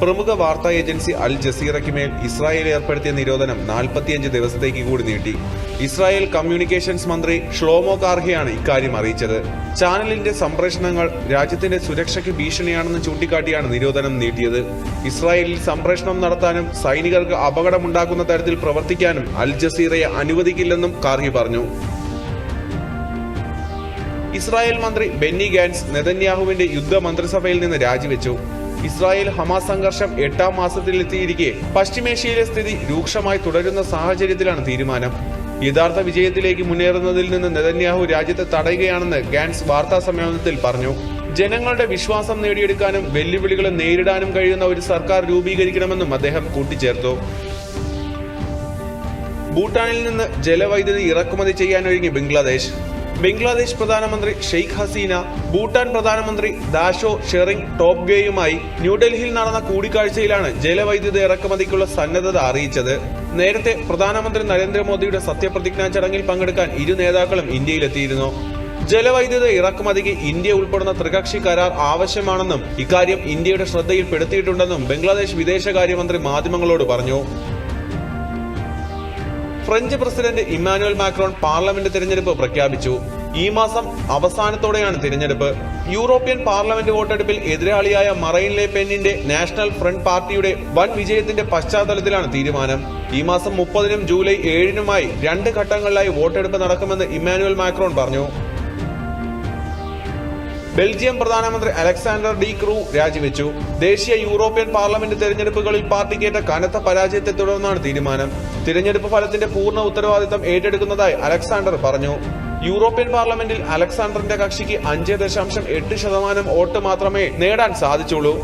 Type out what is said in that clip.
പ്രമുഖ വാർത്താ ഏജൻസി അൽ ജസീറയ്ക്ക് മേൽ ഇസ്രായേൽ ഏർപ്പെടുത്തിയ നിരോധനം നാൽപ്പത്തിയഞ്ച് ദിവസത്തേക്ക് കൂടി നീട്ടി. ഇസ്രായേൽ കമ്മ്യൂണിക്കേഷൻസ് മന്ത്രി ഷ്ലോമോ കാർഹയാണ് ഇക്കാര്യം അറിയിച്ചത്. ചാനലിന്റെ സംപ്രേഷണങ്ങൾ രാജ്യത്തിന്റെ സുരക്ഷയ്ക്ക് ഭീഷണിയാണെന്ന് ചൂണ്ടിക്കാട്ടിയാണ് നിരോധനം നീട്ടിയത്. ഇസ്രായേലിൽ സംപ്രേഷണം നടത്താനും സൈനികർക്ക് അപകടമുണ്ടാക്കുന്ന തരത്തിൽ പ്രവർത്തിക്കാനും അൽ ജസീറയെ അനുവദിക്കില്ലെന്നും കാർഹി പറഞ്ഞു. ഇസ്രായേൽ മന്ത്രി ബെന്നി ഗാൻസ് നെതന്യാഹുവിന്റെ യുദ്ധ മന്ത്രിസഭയിൽ നിന്ന് രാജിവെച്ചു. ഇസ്രായേൽ ഹമാസ് സംഘർഷം എട്ടാം മാസത്തിലെത്തിയിരിക്കെ പശ്ചിമേഷ്യയിലെ സ്ഥിതി രൂക്ഷമായി തുടരുന്ന സാഹചര്യത്തിലാണ് തീരുമാനം. യഥാർത്ഥ വിജയത്തിലേക്ക് മുന്നേറുന്നതിൽ നിന്ന് നെതന്യാഹു രാജ്യത്തെ തടയുകയാണെന്ന് ഗാൻസ് വാർത്താ സമ്മേളനത്തിൽ പറഞ്ഞു. ജനങ്ങളുടെ വിശ്വാസം നേടിയെടുക്കാനും വെല്ലുവിളികളെ നേരിടാനും കഴിയുന്ന ഒരു സർക്കാർ രൂപീകരിക്കണമെന്നും അദ്ദേഹം കൂട്ടിച്ചേർത്തു. ഭൂട്ടാനിൽ നിന്ന് ജലവൈദ്യുതി ഇറക്കുമതി ചെയ്യാനൊരുങ്ങി ബംഗ്ലാദേശ്. ബംഗ്ലാദേശ് പ്രധാനമന്ത്രി ഷെയ്ഖ് ഹസീന ഭൂട്ടാൻ പ്രധാനമന്ത്രി ദാഷോ ഷെറിംഗ് ടോപ്ഗേയുമായി ന്യൂഡൽഹിയിൽ നടന്ന കൂടിക്കാഴ്ചയിലാണ് ജലവൈദ്യുത ഇറക്കുമതിക്കുള്ള സന്നദ്ധത അറിയിച്ചത്. നേരത്തെ പ്രധാനമന്ത്രി നരേന്ദ്രമോദിയുടെ സത്യപ്രതിജ്ഞാ ചടങ്ങിൽ പങ്കെടുക്കാൻ ഇരു നേതാക്കളും ഇന്ത്യയിലെത്തിയിരുന്നു. ജലവൈദ്യുത ഇറക്കുമതിക്ക് ഇന്ത്യ ഉൾപ്പെടുന്ന ത്രികക്ഷി കരാർ ആവശ്യമാണെന്നും ഇക്കാര്യം ഇന്ത്യയുടെ ശ്രദ്ധയിൽപ്പെടുത്തിയിട്ടുണ്ടെന്നും ബംഗ്ലാദേശ് വിദേശകാര്യമന്ത്രി മാധ്യമങ്ങളോട് പറഞ്ഞു. French president Emmanuel Macron parliament തിരഞ്ഞെടുപ്പ് പ്രഖ്യാപിച്ചു. ഈ മാസം അവസാനത്തോടെയാണ് തിരഞ്ഞെടുപ്പ്. യൂറോപ്യൻ പാർലമെന്റ് വോട്ടെടുപ്പിൽ എതിരാളിയായ മറൈൻ ലെ പെന്നിന്റെ നാഷണൽ ഫ്രണ്ട് പാർട്ടിയുടെ വൻ വിജയത്തിന്റെ പശ്ചാത്തലത്തിലാണ് തീരുമാനം. ഈ മാസം മുപ്പതിനും ജൂലൈ ഏഴിനുമായി രണ്ട് ഘട്ടങ്ങളിലായി വോട്ടെടുപ്പ് നടക്കുമെന്ന് ഇമ്മാനുവൽ മാക്രോൺ പറഞ്ഞു. ബെൽജിയം പ്രധാനമന്ത്രി അലക്സാണ്ടർ ഡി ക്രൂ രാജിവെച്ചു. ദേശീയ യൂറോപ്യൻ പാർലമെന്റ് തെരഞ്ഞെടുപ്പുകളിൽ പാർട്ടിക്കേറ്റ കനത്ത പരാജയത്തെ തുടർന്നാണ് തീരുമാനം. തിരഞ്ഞെടുപ്പ് ഫലത്തിന്റെ പൂർണ ഉത്തരവാദിത്തം ഏറ്റെടുക്കുന്നതായി അലക്സാണ്ടർ പറഞ്ഞു. യൂറോപ്യൻ പാർലമെന്റിൽ അലക്സാണ്ടറിന്റെ കക്ഷിക്ക് അഞ്ച് ദശാംശം എട്ട് ശതമാനം വോട്ട് മാത്രമേ നേടാൻ സാധിച്ചുള്ളൂ.